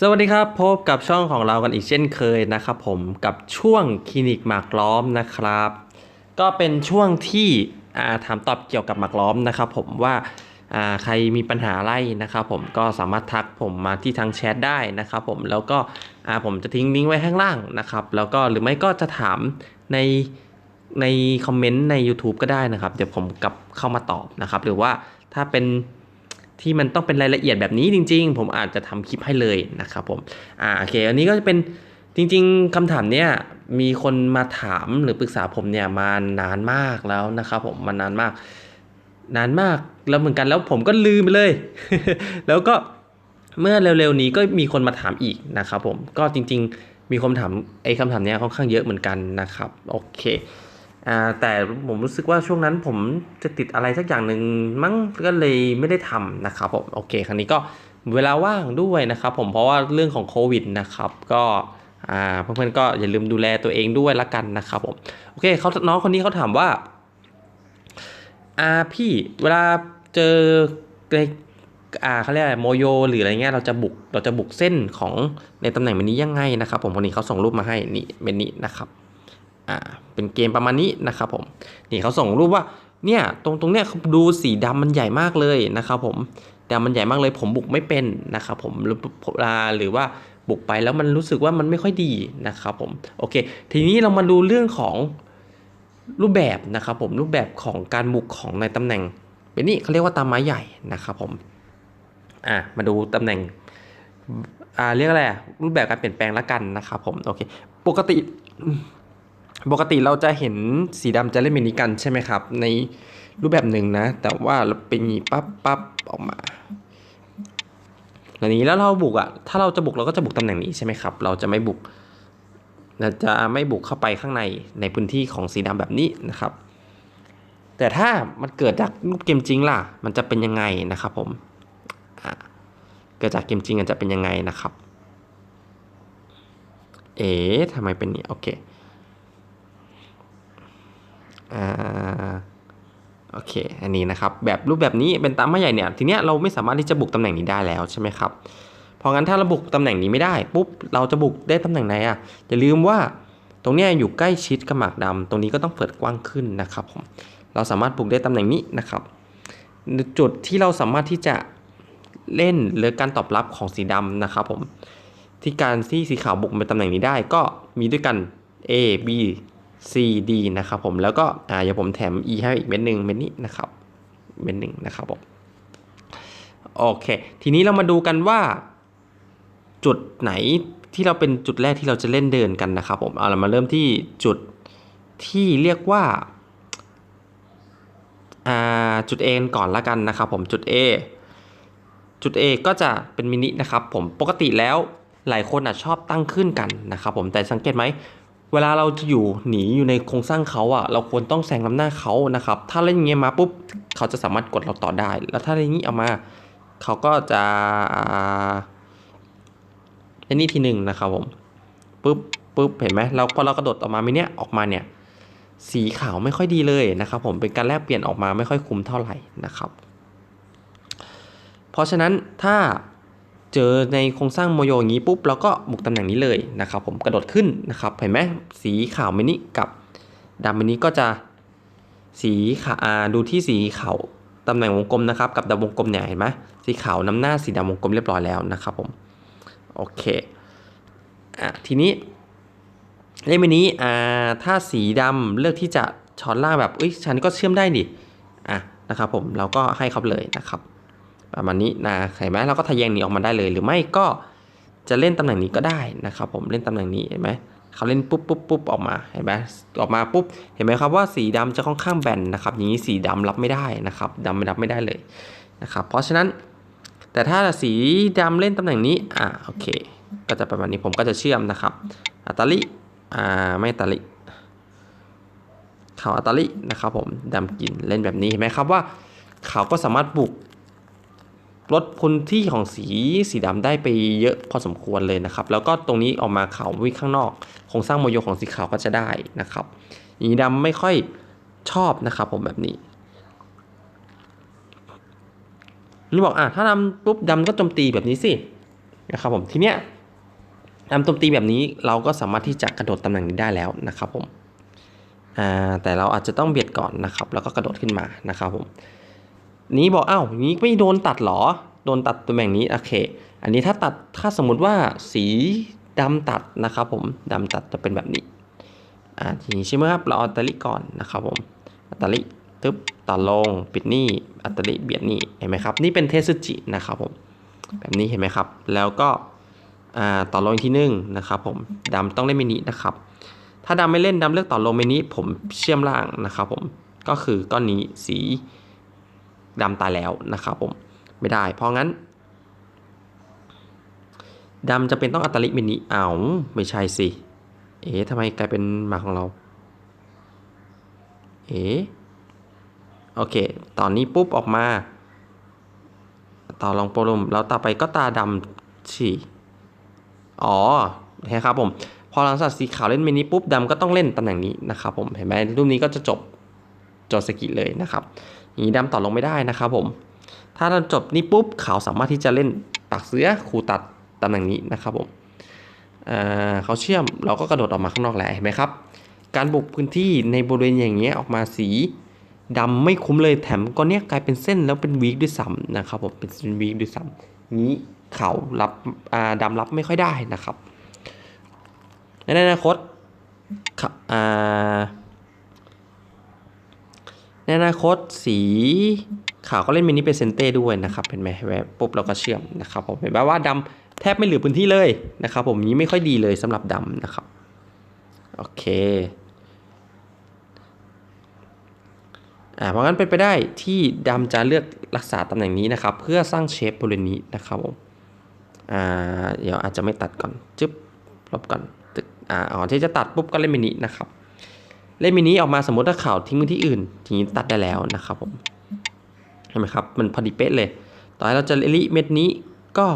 สวัสดีครับ พบกับช่องของเรากันอีกเช่นเคยนะครับผมกับช่วงคลินิกหมากล้อมนะครับ ก็เป็นช่วงที่ถามตอบเกี่ยวกับหมากล้อมนะครับผมว่าใครมีปัญหาอะไรนะครับผมก็สามารถทักผมมาที่ทางแชทได้นะครับผมแล้วก็ผมจะทิ้งลิงก์ไว้ข้างล่างนะครับ แล้วก็หรือไม่ก็จะถามในในคอมเมนต์ใน YouTube ก็ได้นะครับ เดี๋ยวผมกลับเข้ามาตอบนะครับ หรือว่าถ้าเป็น ที่มันต้องเป็นรายละเอียดแบบนี้จริง ๆ ผมอาจจะทำคลิปให้เลยนะครับผมอ่าโอเคอันนี้ก็จะเป็นจริง ๆคำถามเนี้ยมีคนมาถามหรือปรึกษาผมเนี่ยมานานมากแล้วนะครับผมมานานมาก นานมากแล้วเหมือนกันแล้วผมก็ลืมไปเลย แล้วก็เมื่อเร็วๆนี้ก็มีคนมาถามอีกนะครับผมก็จริง ๆ มีคนถามไอ้คำถามเนี้ยค่อนข้างเยอะเหมือนกันนะครับโอเค แต่ผมรู้สึกว่าช่วงนั้นผมจะติดอะไรสักอย่างหนึ่งมั้งก็เลยไม่ได้ทำนะครับผมโอเค ครั้งนี้ก็เวลาว่างด้วยนะครับผมเพราะว่าเรื่องของโควิดนะครับก็เพื่อนๆก็อย่าลืมดูแลตัวเองด้วยละกันนะครับผมโอเคเขาน้องคนนี้เขาถามว่าอ่าพี่เวลาเจอในอ่าเขาเรียกอะไรโมโยหรืออะไรเงี้ยเราจะบุกเราจะบุกเส้นของในตำแหน่งแบบนี้ยังไงนะครับ ผมคนนี้เขาส่งรูปมาให้นี่เป็นนี้นะครับ อ่าเป็นเกมประมาณนี้นะครับผมนี่เขาส่งรูปว่าเนี่ยตรงตรงเนี้ยดูสีดำมันใหญ่มากเลยนะครับผมดำมันใหญ่มากเลยผมบุกไม่เป็นนะครับผมหรือหรือว่าบุกไปแล้วมันรู้สึกว่ามันไม่ค่อยดีนะครับผมโอเค ทีนี้เรามาดูเรื่องของรูปแบบนะครับผมรูปแบบของการบุกของในตำแหน่งเป็นนี่เขาเรียกว่าตามไม้ใหญ่นะครับผมอ่ามาดูตำแหน่งอ่าเรียกอะไรรูปแบบการเปลี่ยนแปลงละกันนะครับผมโอเคปกติ ปกติเราจะเห็นสีดำจะเล่นมินิกันใช่ไหมครับ ในรูปแบบหนึ่งนะ แต่ว่าเราเป็นงี้ปั๊บปั๊บออกมาแบบนี้แล้วเราบุกอะ่ะถ้าเราจะบุกเราก็จะบุกตำแหน่งนี้ใช่ไหมครับ เราจะไม่บุกเราจะไม่บุกเข้าไปข้างในในพื้นที่ของสีดำแบบนี้นะครับ แต่ถ้ามันเกิดจากรูปเกมจริงล่ะ มันจะเป็นยังไงนะครับผมเกิดจากเกมจริงมันจะเป็นยังไงนะครับ เอ๊ะทำไมเป็นนี้โอเค อ่าโอเค อันนี้นะครับ แบบรูปแบบนี้เป็นตามไม้ใหญ่เนี่ย ทีเนี้ยเราไม่สามารถที่จะบุกตำแหน่งนี้ได้แล้วใช่ไหมครับ เพราะงั้นถ้าเราบุกตำแหน่งนี้ไม่ได้ปุ๊บ เราจะบุกได้ตำแหน่งไหนอะ อย่าลืมว่าตรงเนี้ยอยู่ใกล้ชิดกับหมากดำตรงนี้ก็ต้องเปิดกว้างขึ้นนะครับผม เราสามารถบุกได้ตำแหน่งนี้นะครับ จุดที่เราสามารถที่จะเล่นหรือการตอบรับของสีดำนะครับผม ที่การที่สีขาวบุกไปตำแหน่งนี้ได้ก็มีด้วยกัน A B C D นะครับผมแล้วก็อ่าเดี๋ยวผมแถม E ให้อีกเม็ดหนึ่งเม็ดนี้นะครับเม็ดหนึ่งนะครับผมโอเค ทีนี้เรามาดูกันว่าจุดไหนที่เราเป็นจุดแรกที่เราจะเล่นเดินกันนะครับผมเอาเรามาเริ่มที่จุดที่เรียกว่าจุด A ก่อนละกันนะครับผมจุด A จุด A ก็จะเป็นมินินะครับผมปกติแล้วหลายคนอะชอบตั้งขึ้นกันนะครับผมแต่สังเกตไหม เวลาเราจะอยู่หนีอยู่ในโครงสร้างเขาอะเราควรต้องแซงลำหน้าเขานะครับ ถ้าเล่นอย่างเงี้ยมาปุ๊บเขาจะสามารถกดเราต่อได้ แล้วถ้าเล่นอย่างนี้ออกมาเขาก็จะเล่นนี่ทีหนึ่งนะครับผมปุ๊บปุ๊บเห็นไหมเราพอเรากระโดดออกมาไม่เนี้ยออกมาเนี่ยสีขาวไม่ค่อยดีเลยนะครับผมเป็นการแลกเปลี่ยนออกมาไม่ค่อยคุ้มเท่าไหร่นะครับ เพราะฉะนั้นถ้า เจอในโครงสร้างโมโยอย่างนี้ปุ๊บเราก็บุกตำแหน่งนี้เลยนะครับ ผมกระโดดขึ้นนะครับเห็นไหมสีขาวมินิกับดำมินิก็จะสีขาวาดูที่สีขาวตำแหน่งวงกลมนะครับ กับดำวงกลมเนี่ยเห็นไหมสีขาวนำหน้าสีดำวงกลมเรียบร้อยแล้วนะครับผมโอเคอะทีนี้เล่มนี้อ่าถ้าสีดำเลือกที่จะช้อนล่างแบบเอ้ยฉันก็เชื่อมได้ดิอะนะครับผมเราก็ให้เขาเลยนะครับ ประมาณนี้นะเห็นไหมเราก็ทะแยงหนีออกมาได้เลย หรือไม่ก็จะเล่นตำแหน่งนี้ก็ได้นะครับผมเล่นตำแหน่งนี้เห็นไหมเขาเล่นปุ๊บปุ๊บปุ๊บออกมาเห็นไหมออกมาปุ๊บเห็นไหมครับว่าสีดำจะค่อนข้างแบนนะครับอย่างนี้สีดำรับไม่ได้นะครับดำไม่รับไม่ได้เลยนะครับเพราะฉะนั้น แต่ถ้าสีดำเล่นตำแหน่งนี้อ่าโอเค ก็จะประมาณนี้ผมก็จะเชื่อมนะครับอัตาลิอ่าไม่ตาลิเขาอัตาลินะครับผมดำกินเล่นแบบนี้เห็นไหมครับว่าเขาก็สามารถบุก ลดพื้นที่ของสีสีดำได้ไปเยอะพอสมควรเลยนะครับ แล้วก็ตรงนี้ออกมาขาววิ่งข้างนอกโครงสร้างโมโยของสีขาวก็จะได้นะครับสีดำไม่ค่อยชอบนะครับ ผมแบบนี้นี่บอกอะถ้าดำปุ๊บดำก็โจมตีแบบนี้สินะครับผมทีเนี้ยดำโจมตีแบบนี้เราก็สามารถที่จะกระโดดตำแหน่งนี้ได้แล้วนะครับผมแต่เราอาจจะต้องเบียดก่อนนะครับ แล้วก็กระโดดขึ้นมานะครับผม นี้บอกอ้าวนี้ไม่โดนตัดหรอ โดนตัดตำแหน่งนี้โอเค อันนี้ถ้าตัดถ้าสมมุติว่าสีดำตัดนะครับผมดำตัดจะเป็นแบบนี้อ่าทีนี้ใช่ไหมครับเราอัตลิก่อนนะครับผมอัตลิตึ๊บต่อลงปิดนี่อัตลิเบียดนี่เห็นไหมครับนี่เป็นเทสุจินะครับผมแบบนี้เห็นไหมครับ แล้วก็อ่าต่อลงอีกที่หนึ่งนะครับผมดำต้องเล่นมินินะครับ ถ้าดำไม่เล่นดำเลือกต่อลงมินิผมเชื่อมล่างนะครับผมก็คือก้อนนี้สี ดำตายแล้วนะครับผมไม่ได้ เพราะงั้นดำจะเป็นต้องอัตลิมินิเอาวไม่ใช่สิ เอ๊ะทำไมกลายเป็นหมาของเรา เอ๊ะโอเค ตอนนี้ปุ๊บออกมา ต่อลองโปรลมแล้วต่อไปก็ตาดำฉีอ๋อเห็นครับผม พอหลังจากสีขาวเล่นมินิปุ๊บดำก็ต้องเล่นตำแหน่งนี้นะครับผม เห็นไหมรูปนี้ก็จะจบโจสกิเลยนะครับ อย่างนี้ดำต่อลงไม่ได้นะครับผม ถ้าเราจบนี้ปุ๊บเขาสามารถที่จะเล่นปักเสือคูตัดตำแหน่งนี้นะครับผมเขาเชื่อมเราก็กระโดดออกมาข้างนอกแล้วเห็นไหมครับ การบุกพื้นที่ในบริเวณอย่างเงี้ยออกมาสีดำไม่คุ้มเลยแถมก็เนี้ยกลายเป็นเส้นแล้วเป็นวีคด้วยซ้ำนะครับผมเป็นเส้นวีคด้วยซ้ำนี้เขารับอ่าดำรับไม่ค่อยได้นะครับในอนาคตขะอ่า ในอนาคตสีขาวก็เล่นมินิเป็นเซนเต้ด้วยนะครับเห็นไหมแวบปุ๊บเราก็เชื่อมนะครับผมเห็นไหมว่าดำแทบไม่เหลือพื้นที่เลยนะครับผมนี้ไม่ค่อยดีเลยสำหรับดำนะครับโอเคอ่าเพราะงั้นเป็นไปได้ที่ดำจะเลือกรักษาตำแหน่งนี้นะครับ เพื่อสร้างเชฟบริเวณนี้นะครับผมอ่าเดี๋ยวอาจจะไม่ตัดก่อนจึ๊บลบก่อนตึกอ่าอ๋อที่จะตัดปุ๊บก็เล่นมินินะครับ เล่นมินิออกมาสมมติถ้าข่าวทิ้งไว้ที่อื่นทีนี้ตัดได้แล้วนะครับผมเห็นไหมครับมันพอดีเป๊ะเลย ต่อให้เราจะลิเม็ดนี้ก็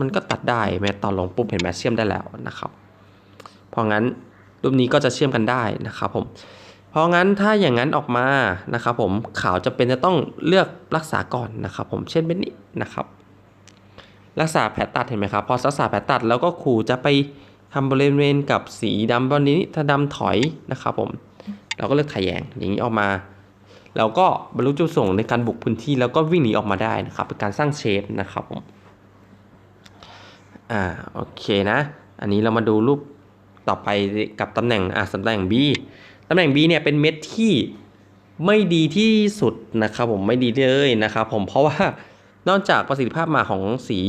มันก็ตัดได้แม้ตอนลงปุ๊บเห็นไหมเชื่อมได้แล้วนะครับ เพราะงั้นรูปนี้ก็จะเชื่อมกันได้นะครับผมเพราะงั้นถ้าอย่างนั้นออกมานะครับผมข่าวจะเป็นจะต้องเลือกรักษาก่อนนะครับผมเช่นเป็นนี้นะครับ รักษาแผลตัดเห็นไหมครับพอรักษาแผลตัดแล้วก็ขู่จะไปทำบริเวณกับสีดำบนนี้ถ้าดำถอยนะครับผม เราก็เลือกทะแยงอย่างนี้ออกมา เราก็บรรลุจุดประส่งค์ในการบุกพื้นที่แล้วก็วิ่งหนีออกมาได้นะครับเป็นการสร้างเชฟนะครับผมอ่าโอเคนะ อันนี้เรามาดูรูปต่อไปกับตำแหน่งอ่าตำแหน่ง B ตำแหน่ง B เนี่ยเป็นเม็ดที่ไม่ดีที่สุดนะครับผมไม่ดีเลยนะครับผมเพราะว่านอกจากประสิทธิภาพมาของสี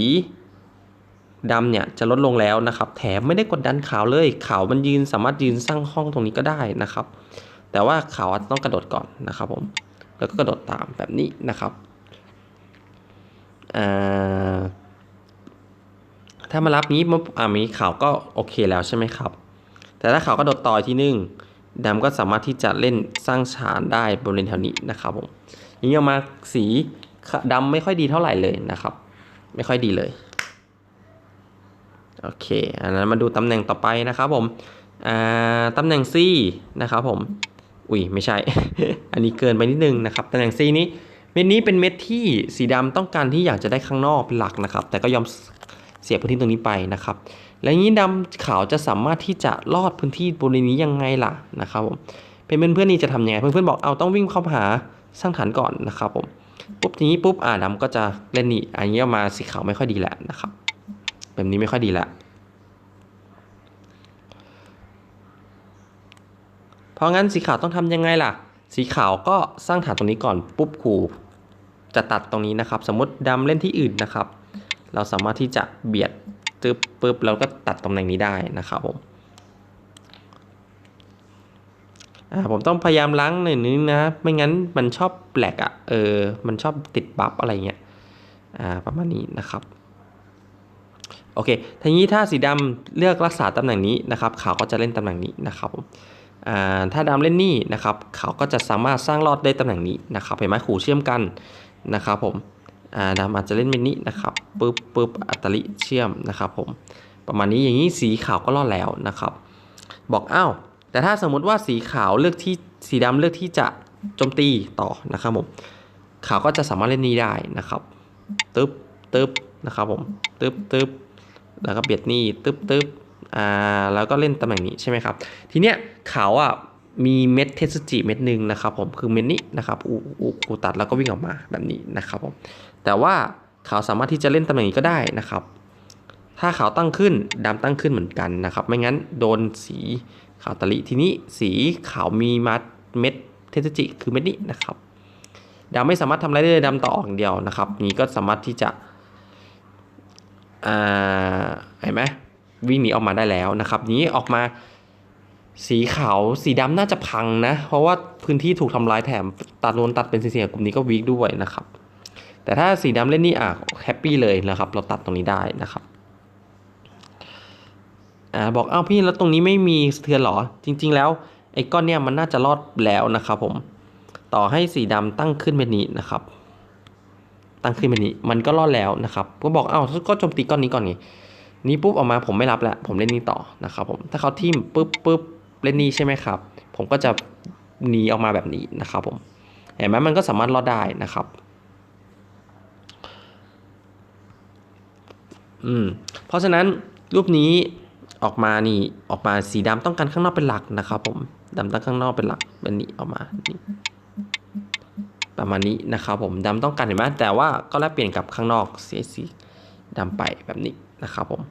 ดำเนี่ยจะลดลงแล้วนะครับ แถมไม่ได้กดดันขาวเลยขาวมันยืนสามารถยืนสร้างห้องตรงนี้ก็ได้นะครับ แต่ว่าขาวอาต้องกระโดดก่อนนะครับผม แล้วก็กระโดดตามแบบนี้นะครับถ้ามารับนี้ปุ๊บอ่ามีขาวก็โอเคแล้วใช่ไหมครับ แต่ถ้าขาวกระโดดต่อที่หนึ่งดำก็สามารถที่จะเล่นสร้างฉานได้บริเวณแถวนี้นะครับผมอย่งนี้ออกมาสีดำไม่ค่อยดีเท่าไหร่เลยนะครับ ไม่ค่อยดีเลยโอเคอันนั้นมาดูตำแหน่งต่อไปนะครับผมอ่าตำแหน่ง C นะครับผม อุ้ยไม่ใช่ อันนี้เกินไปนิดนึงนะครับตำแหน่ง C นี้เม็ดนี้เป็นเม็ดที่สีดำต้องการที่อยากจะได้ข้างนอกเป็นหลักนะครับ แต่ก็ยอมเสียพื้นที่ตรงนี้ไปนะครับ และอย่างนี้ดำขาวจะสามารถที่จะลอดพื้นที่บริเวณนี้ยังไงล่ะนะครับผมเป็นเพื่อนๆนี่จะทำยังไงเพื่อนๆบอกเอาต้องวิ่งเข้าหาสร้างฐานก่อนนะครับผมปุ๊บทีนี้ปุ๊บอ่าดำก็จะเล่นนี่อันนี้ออกมาสีขาวไม่ค่อยดีแหละนะครับ แบบนี้ไม่ค่อยดีแหละ เพราะงั้นสีขาวต้องทำยังไงล่ะ สีขาวก็สร้างฐานตรงนี้ก่อนปุ๊บขู่จะตัดตรงนี้นะครับ สมมติดำเล่นที่อื่นนะครับ เราสามารถที่จะเบียดตึ๊บปุ๊บเราก็ตัดตำแหน่งนี้ได้นะครับผมผมต้องพยายามล้างหน่อยนึงนะ ไม่งั้นมันชอบแปลกอะ่ะ เออ มันชอบติดบัฟอะไรเงี้ย อ่า ประมาณนี้นะครับ โอเค ทีนี้ถ้าสีดำเลือกรักษาตำแหน่งนี้นะครับ ขาวก็จะเล่นตำแหน่งนี้นะครับผม ถ้าดำเล่นนี่นะครับเขาก็จะสามารถสร้างรอดได้ตำแหน่งนี้นะครับเห็นไหมขู่เชื่อมกันนะครับผมอ่าดำอาจจะเล่นเมนนี้นะครับปึ๊บปึ๊บอัตลิเชื่อมนะครับผมประมาณนี้อย่างนี้สีขาวก็รอดแล้วนะครับ บอกอ้าวแต่ถ้าสมมุติว่าสีขาวเลือกที่สีดำเลือกที่จะโจมตีต่อนะครับผมขาวก็จะสามารถเล่นนี้ได้นะครับตึ๊บตึ๊บนะครับผมตึ๊บตึ๊บแล้วก็เบียดนี่ตึ๊บตึ๊บ อ่าแล้วก็เล่นตำแหน่งนี้ใช่ไหมครับทีเนี้ยเขาอะมีเม็ดเทสจิเม็ดหนึ่งนะครับผมคือเม็ดนี้นะครับอูอูอูตัดแล้วก็วิ่งออกมาแบบนี้นะครับผมแต่ว่าเขาสามารถที่จะเล่นตำแหน่งนี้ก็ได้นะครับ ถ้าขาวตั้งขึ้นดำตั้งขึ้นเหมือนกันนะครับ ไม่งั้นโดนสีขาวตะลิทีนี้สีขาวมีมัดเม็ดเทสจิคือเม็ดนี้นะครับดำไม่สามารถทำอะไรได้เลยดำต่อออกอย่างเดียวนะครับ นี้ก็สามารถที่จะอ่าเห็นไหม วิ่งหนีออกมาได้แล้วนะครับ นี้ออกมาสีขาวสีดำน่าจะพังนะ เพราะว่าพื้นที่ถูกทำลายแถมตัดโดนตัดเป็นสีเสียกลุ่มนี้ก็วีคด้วยนะครับ แต่ถ้าสีดำเล่นนี่อะแฮปปี้เลยนะครับ เราตัดตรงนี้ได้นะครับอ่าบอกอ้าวพี่แล้วตรงนี้ไม่มีสะเทือนหรอ จริง ๆ แล้วไอ้ก้อนเนี่ยมันน่าจะรอดแล้วนะครับผมต่อให้สีดำตั้งขึ้นเป็นนี้นะครับ ตั้งขึ้นเป็นนี้มันก็รอดแล้วนะครับ ก็บอกอ้าวก็โจมตีก้อนนี้ก่อนไง นี้ปุ๊บออกมาผมไม่รับแล้วผมเล่นนี้ต่อนะครับผมถ้าเขาทิมปุ๊บปุ๊บเล่นนี้ใช่ไหมครับ ผมก็จะหนีออกมาแบบนี้นะครับผมเห็นไหมมันก็สามารถรอดได้นะครับอืมเพราะฉะนั้นรูปนี้ออกมานี่ออกมาสีดำต้องการข้างนอกเป็นหลักนะครับ ผมดำต้องข้างนอกเป็นหลักเป็นนี้ออกมานี่ประมาณนี้นะครับผมดำต้องการเห็นไหมแต่ว่าก็แลกเปลี่ยนกับข้างนอกเสียสีดำไปแบบนี้ นะครับผม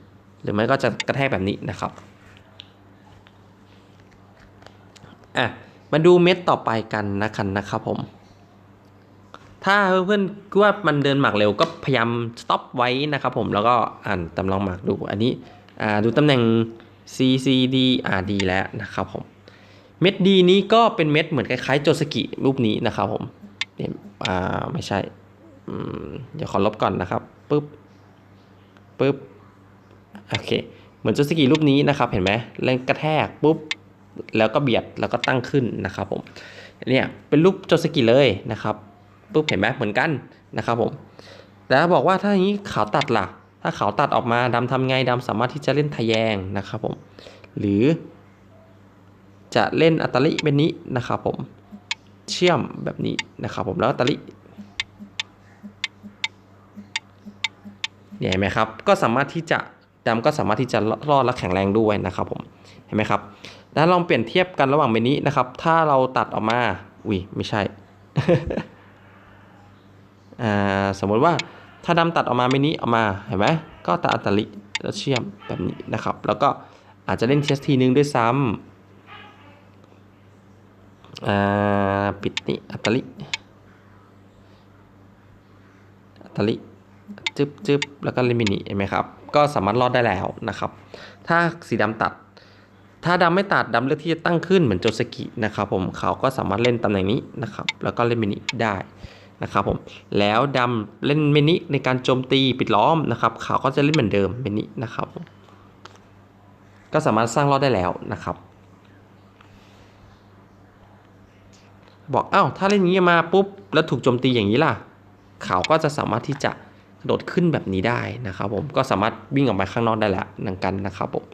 หรือไม่ก็จะกระแทกแบบนี้นะครับอะมาดูเม็ดต่อไปกันนะครับนะครับผม ถ้าเพื่อนๆคิดว่ามันเดินหมากเร็วก็พยายามสต็อปไว้นะครับผมแล้วก็อ่านตำลองหมากดูอันนี้อ่าดูตำแหน่ง C C D R D แล้วนะครับผมเม็ด D นี้ก็เป็นเม็ดเหมือนคล้ายๆโจสกิรูปนี้นะครับผมเนี่ยอ่าไม่ใช่เดี๋ยวขอลบก่อนนะครับปึ๊บปึ๊บ โอเค เหมือนโจสกิรูปนี้นะครับ เห็นไหมแรงกระแทกปุ๊บ แล้วก็เบียด แล้วก็ตั้งขึ้นนะครับผม เนี่ย เป็นรูปโจสกิเลยนะครับ ปุ๊บ เห็นไหมเหมือนกันนะครับผม แล้วบอกว่าถ้าอย่างนี้ขาวตัดล่ะ ถ้าขาวตัดออกมาดำทำไงดำสามารถที่จะเล่นทะแยงนะครับผม หรือ จะเล่นอัตลิเป็นนี้นะครับผม เชื่อมแบบนี้นะครับผม แล้วอัตลิเห็นไหมครับ ก็สามารถที่จะ ดำก็สามารถที่จะรอดและแข็งแรงด้วยนะครับผมเห็นไหมครับแล้วลองเปลี่ยนเทียบกันระหว่างเมนี้นะครับ ถ้าเราตัดออกมาอุ้ยไม่ใช่อ่าสมมติว่าถ้าดำตัดออกมาไม่นี้ออกมาเห็นไหมก็ตัดอัตลิแล้วเชื่อมแบบนี้นะครับ แล้วก็อาจจะเล่นเทสทีนึงด้วยซ้ำอ่าปิดนี่อัตลิอัตลิจึ๊บจึบแล้วก็เลมินิเห็นไหมครับ ก็สามารถรอดได้แล้วนะครับ ถ้าสีดำตัด ถ้าดำไม่ตัดดำเลือกที่จะตั้งขึ้นเหมือนโจสกินะครับผมเขาก็สามารถเล่นตำแหน่งนี้นะครับ แล้วก็เล่นมินิได้นะครับผมแล้วดำเล่นมินิในการโจมตีปิดล้อมนะครับเขาก็จะเล่นเหมือนเดิมมินินะครับก็สามารถสร้างรอดได้แล้วนะครับ บอกอ้าวถ้าเล่นอย่างนี้มาปุ๊บแล้วถูกโจมตีอย่างนี้ล่ะเขาก็จะสามารถที่จะ โดดขึ้นแบบนี้ได้นะครับผมก็สามารถวิ่งออกไปข้างนอกได้แล้วนังกันนะครับผม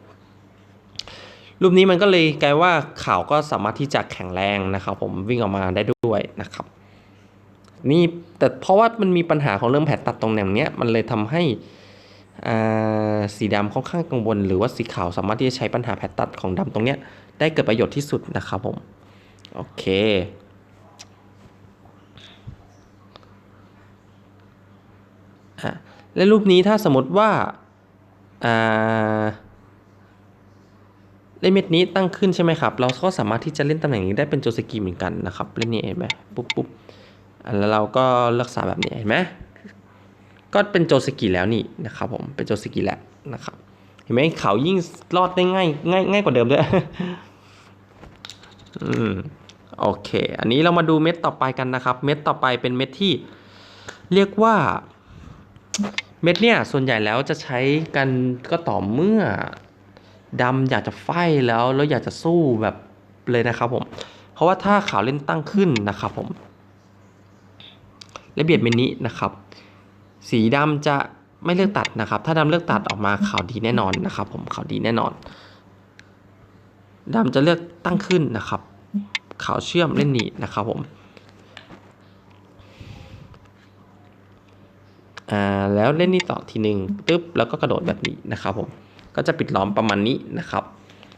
รูปนี้มันก็เลยกลายว่าข่าวก็สามารถที่จะแข็งแรงนะครับผมวิ่งออกมาได้ด้วยนะครับ นี่แต่เพราะว่ามันมีปัญหาของเรื่องแผดตัดตรงแนงเนี้ยมันเลยทำให้สีดำค่อนข้างกังวล หรือว่าสีขาวสามารถที่จะใช้ปัญหาแผดตัดของดำตรงเนี้ยได้เกิดประโยชน์ที่สุดนะครับผมโอเคอะ และรูปนี้ถ้าสมมติว่าเล่นเม็ดนี้ตั้งขึ้นใช่ไหมครับ เราก็สามารถที่จะเล่นตำแหน่งนี้ได้เป็นโจสกีเหมือนกันนะครับ เล่นนี่เห็นไหมปุ๊บปุ๊บแล้วเราก็รักษาแบบนี้เห็นไหมก็เป็นโจสกีแล้วนี่นะครับผม เป็นโจสกีแล้วนะครับ เห็นไหมเขายิ่งรอดได้ง่ายง่ายง่ายกว่าเดิมด้วยอืมโอเค อันนี้เรามาดูเม็ดต่อไปกันนะครับ เม็ดต่อไปเป็นเม็ดที่เรียกว่า เม็ดเนี่ยส่วนใหญ่แล้วจะใช้กันก็ต่อเมื่อดำอยากจะไฟแล้วแล้วอยากจะสู้แบบเลยนะครับผม เพราะว่าถ้าขาวเล่นตั้งขึ้นนะครับผม และเบียดเมนนี้นะครับ สีดำจะไม่เลือกตัดนะครับ ถ้าดำเลือกตัดออกมาขาวดีแน่นอนนะครับ ผมขาวดีแน่นอนดำจะเลือกตั้งขึ้นนะครับขาวเชื่อมเล่นหนีนะครับผม อ่าแล้วเล่นนี่ต่อทีหนึ่งปึ๊บแล้วก็กระโดดแบบนี้นะครับผมก็จะปิดล้อมประมาณนี้นะครับ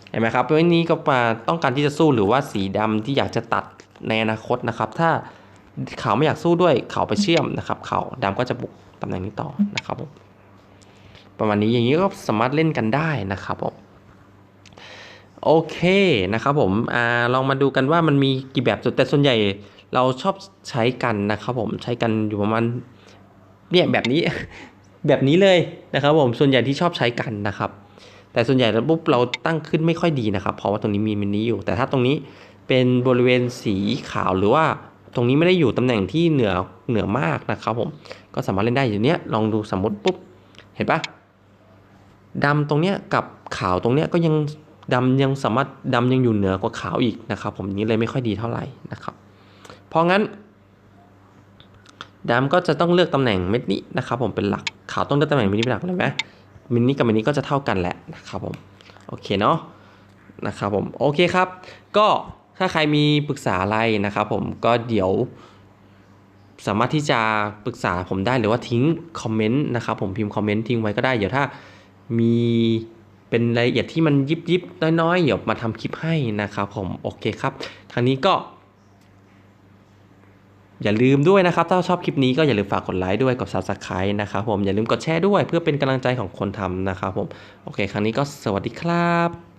เห็นไหมครับวันนี้ก็มาต้องการที่จะสู้หรือว่าสีดำที่อยากจะตัดในอนาคตนะครับ ถ้าเขาไม่อยากสู้ด้วยเขาไปเชื่อมนะครับ เขาวดำก็จะบุกตำแหน่งนี้ต่อนะครับผมประมาณนี้อย่างนี้ก็สามารถเล่นกันได้นะครับผมโอเคนะครับผมอ่าลองมาดูกันว่ามันมีกี่แบบแต่ส่วนใหญ่เราชอบใช้กันนะครับผมใช้กันอยู่ประมาณ เนี่ยแบบนี้แบบนี้เลยนะครับผมส่วนใหญ่ที่ชอบใช้กันนะครับ แต่ส่วนใหญ่แล้วปุ๊บเราตั้งขึ้นไม่ค่อยดีนะครับ เพราะว่าตรงนี้มีมินิอยู่ แต่ถ้าตรงนี้เป็นบริเวณสีขาวหรือว่าตรงนี้ไม่ได้อยู่ตำแหน่งที่เหนือเหนือมากนะครับผมก็สามารถเล่นได้อย่างเนี้ยลองดูสมมติปุ๊บเห็นปะดำตรงเนี้ยกับขาวตรงเนี้ยก็ยังดำยังสามารถดำยังอยู่เหนือกว่าขาวอีกนะครับ ผมนี้เลยไม่ค่อยดีเท่าไหร่นะครับ เพราะงั้น ดำก็จะต้องเลือกตำแหน่งเม็ดนี้นะครับผมเป็นหลักขาวต้องเลือกตำแหน่งเม็ดนี้เป็นหลักเลยไหมมินนี้กับมินนี้ก็จะเท่ากันแหละนะครับผมโอเคเนาะนะครับผมโอเคครับ ก็ถ้าใครมีปรึกษาอะไรนะครับผมก็เดี๋ยว สามารถที่จะปรึกษาผมได้หรือว่าทิ้งคอมเมนต์นะครับผมพิมพ์คอมเมนต์ทิ้งไว้ก็ได้เดี๋ยวถ้ามีเป็นรายละเอียดที่มันยิบยิบน้อยๆเดี๋ยวมาทำคลิปให้นะครับผมโอเคครับทางนี้ก็ อย่าลืมด้วยนะครับ ถ้าชอบคลิปนี้ก็อย่าลืมฝากกดไลค์ด้วยกด subscribe นะครับผมอย่าลืมกดแชร์ด้วยเพื่อเป็นกำลังใจของคนทำนะครับผมโอเค ครั้งนี้ก็สวัสดีครับ